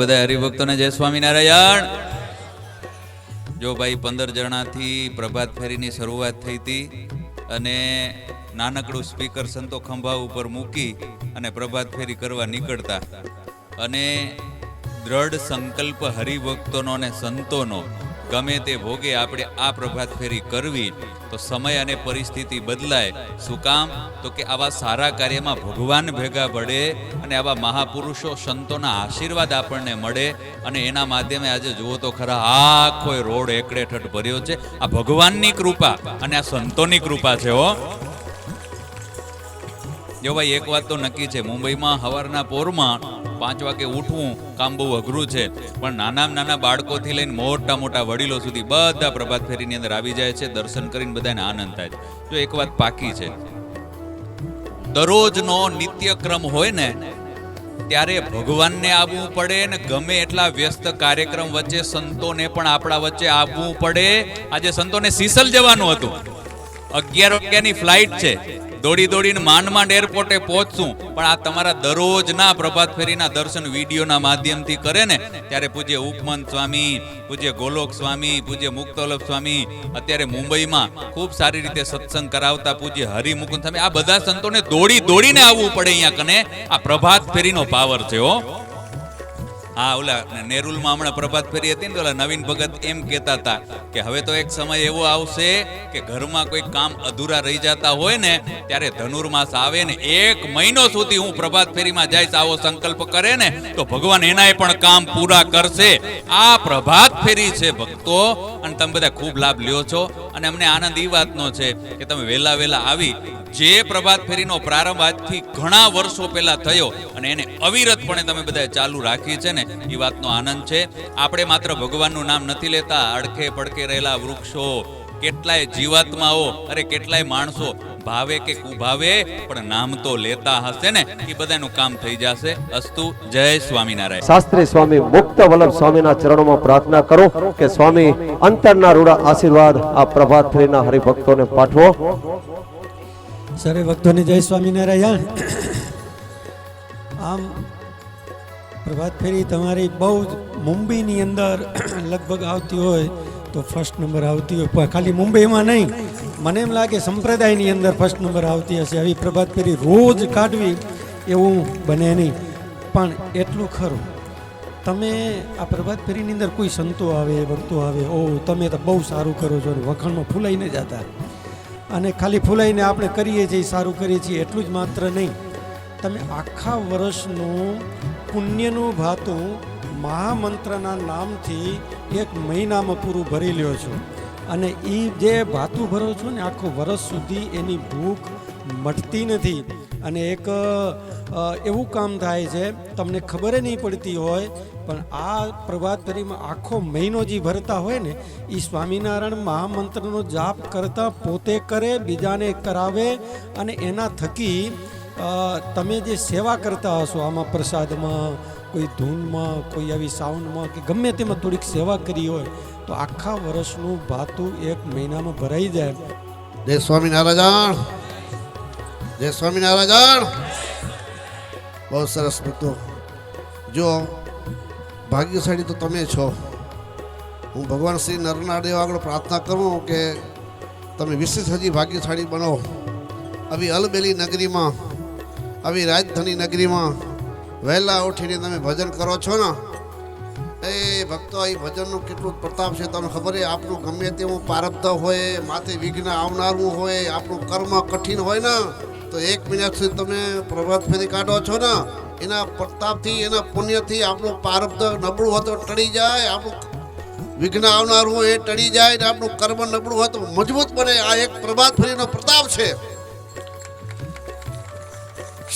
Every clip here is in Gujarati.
બધા હરિભક્તોને જય સ્વામિનારાયણ. જો ભાઈ પંદર જણાથી પ્રભાત ફેરીની શરૂઆત થઈ હતી અને નાનકડું સ્પીકર સંતો ખંભા ઉપર મૂકી અને પ્રભાત ફેરી કરવા નીકળતા. અને દ્રઢ સંકલ્પ હરિભક્તોનો અને સંતોનો ગમે તે ભોગે આપણે આ પ્રભાત ફેરી કરવી, તો સમય અને પરિસ્થિતિ બદલાય. શું કામ? તો કે આવા સારા કાર્યમાં ભગવાન ભેગા પડે અને આવા મહાપુરુષો સંતોના આશીર્વાદ આપણને મળે અને એના માધ્યમે આજે જુઓ તો ખરા આખો રોડ એકડે ઠઠ ભર્યો છે. આ ભગવાનની કૃપા અને આ સંતોની કૃપા છે હો. જો ભાઈ, એક વાત તો નક્કી છે, મુંબઈમાં સવારના પોરમાં પાંચ વાગે ઉઠવું કામ બહુ અઘરું છે. પણ નાના નાના બાળકોથી લઈને મોટા મોટા વડીલો સુધી બધા પ્રભાત ફેરીની અંદર આવી જાય છે, દર્શન કરીને બધાને આનંદ થાય છે. જો એક વાત પાકી છે, દરરોજનો નિત્યક્રમ હોય ને, ત્યારે ભગવાનને આવવું પડે ને ગમે એટલા વ્યસ્ત કાર્યક્રમ વચ્ચે સંતોને પણ આપણા વચ્ચે આવવું પડે. આજે સંતોને સીસલ જવાનું હતું. અગિયાર વાગ્યાની ફ્લાઇટ છે. દોડી દોડીને માંડ માંડ એરપોર્ટે પહોંચશું. પણ આ તમારા દરરોજના પ્રભાત ફેરીના દર્શન વિડીયોના માધ્યમથી કરે ને, ત્યારે પૂજ્ય ઉપમંત સ્વામી, પૂજ્ય ગોલોક સ્વામી, પૂજ્ય મુક્તોલભ સ્વામી, અત્યારે મુંબઈમાં ખૂબ સારી રીતે સત્સંગ કરાવતા પૂજ્ય હરિમુકુંદ સ્વામી. આ બધા સંતોને દોડી દોડીને આવવું પડે અહીંયા કને. આ પ્રભાત ફેરીનો પાવર છે હો. હા, ઓલા નેરુલમાં હમણાં પ્રભાત ફેરી હતી ને ઓલા નવીન ભગત એમ કહેતા હતા કે હવે તો એક સમય એવો આવશે કે ઘરમાં કોઈ કામ અધૂરા રહી જતા હોય ને ત્યારે ધનુર્માસ આવે ને એક મહિનો સુધી હું પ્રભાત ફેરીમાં જઈશ, આવો સંકલ્પ કરે ને તો ભગવાન એનાય પણ કામ પૂરા કરશે. આ પ્રભાત ફેરી છે ભક્તો, અને તમે બધા ખૂબ લાભ લ્યો છો. અને અમને આનંદ એ વાતનો છે કે તમે વહેલા વહેલા આવી જે પ્રભાત ફેરીનો પ્રારંભ આજથી ઘણા વર્ષો પહેલા થયો અને એને અવિરતપણે તમે બધા ચાલુ રાખી છે ને, એ વાતનો આનંદ છે. આપણે માત્ર ભગવાનનું નામ નથી લેતા અડખે પડકે રહેલા વૃક્ષો, કેટલાય જીવાત્માઓ, અરે કેટલાય માણસો, ભાવે કે કુભાવે, પણ નામ તો લેતા હશે ને, એ બધાનું કામ થઈ જશે. અસ્તુ, જય સ્વામિનારાયણ. શાસ્ત્રી સ્વામી મુક્ત વલ્લભ સ્વામીના ચરણોમાં પ્રાર્થના કરો કે સ્વામી અંતરના રૂડા આશીર્વાદ આ પ્રભાત ફેરીના હરિભક્તોને પાઠવો. સર્વે ભક્તોની જય સ્વામિનારાયણ. આમ પ્રભાત ફેરી તમારી બહુ જ મુંબઈની અંદર લગભગ આવતી હોય તો ફર્સ્ટ નંબર આવતી હોય, પણ ખાલી મુંબઈમાં નહીં. મને એમ લાગે સંપ્રદાયની અંદર ફર્સ્ટ નંબર આવતી હશે. આવી પ્રભાત ફેરી રોજ કાઢવી એવું બને નહીં. પણ એટલું ખરું. તમે આ પ્રભાત ફેરીની અંદર કોઈ સંતો આવે, ભક્તો આવે ઓ તમે તો બહુ સારું કરો છો વખાણમાં ફૂલાઈને જતા. અને ખાલી ફૂલાઈને આપણે કરીએ છીએ સારું કરીએ છીએ, એટલું જ માત્ર નહીં. તમે આખા વર્ષનું પુણ્યનું ભાતું મહામંત્રના નામથી એક મહિનામાં પૂરું ભરી લ્યો છો. અને એ જે ભાતું ભરો છો ને, આખું વર્ષ સુધી એની ભૂખ મટતી નથી. અને એક એવું કામ થાય છે, તમને ખબર નહીં પડતી હોય પણ આ પ્રભાત ફેરીમાં આખો મહિનો જે ભરતા હોય ને એ સ્વામિનારાયણ મહામંત્રનો જાપ કરતા પોતે કરે, બીજાને કરાવે અને એના થકી તમે જે સેવા કરતા હશો આમાં પ્રસાદમાં, કોઈ ધૂનમાં, કોઈ આવી સાઉન્ડમાં કે ગમે તેમાં થોડીક સેવા કરી હોય, તો આખા વર્ષનું ભાતું એક મહિનામાં ભરાઈ જાય. જય સ્વામિનારાયણ! જય સ્વામિનારાયણ! બહુ સરસ મિત્રો જો ભાગ્યશાળી તો તમે છો. હું ભગવાન શ્રી નરનાદેવ આગળ પ્રાર્થના કરું કે તમે વિશેષ હજી ભાગ્યશાળી બનો. આવી અલબેલી નગરીમાં, આવી રાજધાની નગરીમાં વહેલા ઉઠીને તમે ભજન કરો છો ને? એ ભક્તો, એ ભજનનું કેટલું પ્રતાપ છે તમને ખબર છે? આપણું ગમે તેવું પારબ્ધ હોય, માથે વિઘ્ન આવનારું હોય, આપણું કર્મ કઠિન હોય ને, તો એક મિનિટ સુધી તમે પ્રભાત ફેરી કાઢો છો ને? એના પ્રતાપથી, એના પુણ્યથી આપણું પારબ્ધ નબળું હોય ટળી જાય, આપણું વિઘ્ન આવનારું એ ટળી જાય ને આપણું કર્મ નબળું હોય તો મજબૂત બને. આ એક પ્રભાત ફેરીનો પ્રતાપ છે.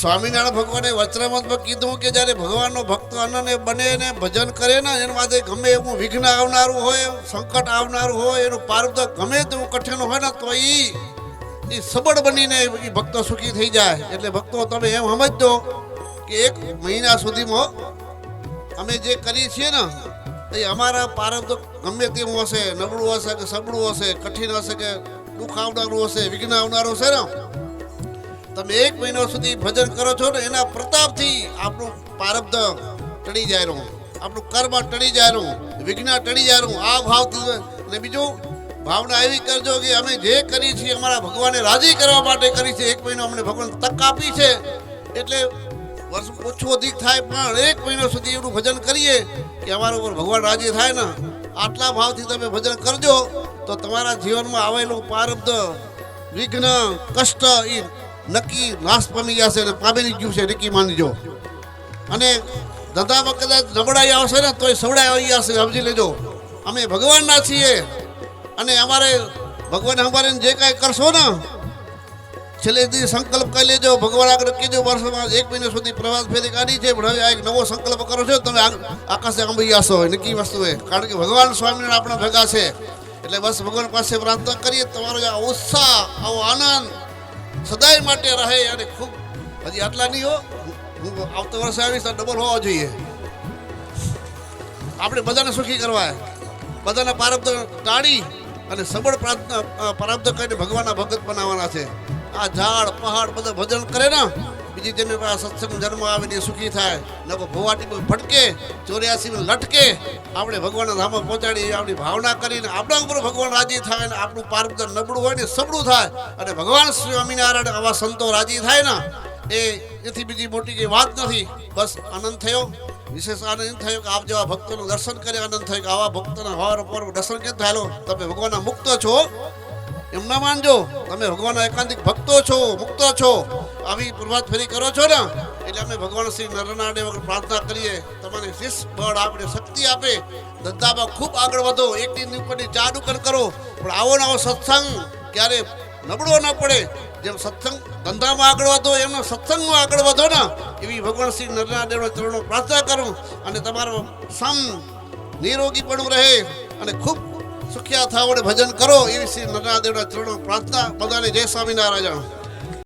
સ્વામિનારાયણ ભગવાને વચરામતમાં કીધું કે જ્યારે ભગવાનનો ભક્ત અનને બને ને ભજન કરે ને, એના માટે ગમે એવું વિઘ્ન આવનારું હોય સંકટ આવનારું હોય, એનું પારબ્ધ ગમે તેવું કઠિન હોય ને તો એ એ સબળ બનીને એ ભક્તો સુખી થઈ જાય. એટલે ભક્તો, તમે એમ સમજજો કે એક મહિના સુધીમાં અમે જે કરીએ છીએ ને, એ અમારા પારબ્ધ ગમે તેવું હશે, નબળું હશે કે સબળું હશે, કઠિન હશે કે દુઃખ આવનારું હશે, વિઘ્ન આવનારું હશે ને. તમે એક મહિનો સુધી ભજન કરો છો ને, એના પ્રતાપથી આપણું પારબ્ધ ટળી જાય રહ્યું આપણું કર્મ ટળી જાય રહ્યું વિઘ્ન ટળી જાયરું આ ભાવથી અને બીજું, ભાવના એવી કરજો કે અમે જે કરી છીએ, અમારા ભગવાનને રાજી કરવા માટે કરી છે એક મહિનો અમને ભગવાન તક આપી છે, એટલે વર્ષ ઓછું અધિક થાય, પણ એક મહિનો સુધી એવું ભજન કરીએ કે અમારા ઉપર ભગવાન રાજી થાય ને, આટલા ભાવથી તમે ભજન કરજો, તો તમારા જીવનમાં આવેલું પારબ્ધ, વિઘ્ન, કષ્ટ એ નક્કી નાશ પામી જશે અને પામેલી ગયું છે, નક્કી માનજો. અને ધંધામાં કદાચ નબળાઈ આવશે ને, તોય સવડાઈ આવી જશે સમજી લેજો. અમે ભગવાનના છીએ અને અમારે ભગવાન અમારે જે કાંઈ કરશો ને છેલ્લે સંકલ્પ કરી લેજો, ભગવાન આગળ કીધું વર્ષમાં એક મહિના સુધી પ્રવાસ ફેરી કાઢી છે, પણ હવે આ એક નવો સંકલ્પ કરો છો, તમે આકાશે આંબી જશો નક્કી વસ્તુ એ કારણ કે ભગવાન સ્વામિનારાયણ આપણા ભેગા છે. એટલે બસ ભગવાન પાસે પ્રાર્થના કરીએ, તમારો આ ઉત્સાહ, આવો આનંદ સદાય માટે રહે અને ખૂબ, હજી આટલા નહીં હો, હું આવતા વર્ષે આવીશ ડબલ હોવા જોઈએ. આપણે બધાને સુખી કરવા. બધાને પ્રારબ્ધ ટાળી અને સબળ પ્રાર્થના પ્રારબ્ધ કરીને ભગવાનના ભગત બનાવવાના છે. આ ઝાડ, પહાડ બધા ભજન કરે ને, બીજી તેમની પાસે સત્સંગ જન્મ આવે ને સુખી થાય. નકો ભોવાટી કોઈ ભટકે ચોર્યાસીમાં લટકે, આપણે ભગવાનના ધામમાં પહોંચાડી આપણી ભાવના કરીને આપણા ઉપર ભગવાન રાજી થાય ને આપણું પારબ્ધ નબળું હોય ને સબળું થાય. અને ભગવાન સ્વામિનારાયણ આવા સંતો રાજી થાય ને, એ એથી બીજી મોટી કઈ વાત નથી. બસ આનંદ થયો. વિશેષ આનંદ થયો કે આપ જેવા ભક્તોનું દર્શન કરી આનંદ થયો કે આવા ભક્તોના હવાર પર દર્શન કેમ થયેલો તમે ભગવાનના મુક્ત છો. એમ માનજો તમે ભગવાનના એકાંતિક ભક્તો છો, મુક્ત છો. આવી પ્રભાત ફેરી કરો છો ને, એટલે અમે ભગવાન શ્રી નરનારાયણ વગર પ્રાર્થના કરીએ. તમારી શિસ્ત બળ આપણે શક્તિ આપે. ધંધામાં ખૂબ આગળ વધો એકની ઉપરની ચાર દુકાન કરો. પણ આવો નવો સત્સંગ ક્યારે નબળો ન પડે. જેમ સત્સંગ ધંધામાં આગળ વધો એમનો સત્સંગમાં આગળ વધો ને, એવી ભગવાન શ્રી નરનારાયણ ચરણો પ્રાર્થના કરું. અને તમારો સમ નિરોગીપણું રહે અને ખૂબ સુખિયા થાવ ભજન કરો એવી શ્રી નરનારાયણના ચરણો પ્રાર્થના. બધાને જય સ્વામિનારાયણ.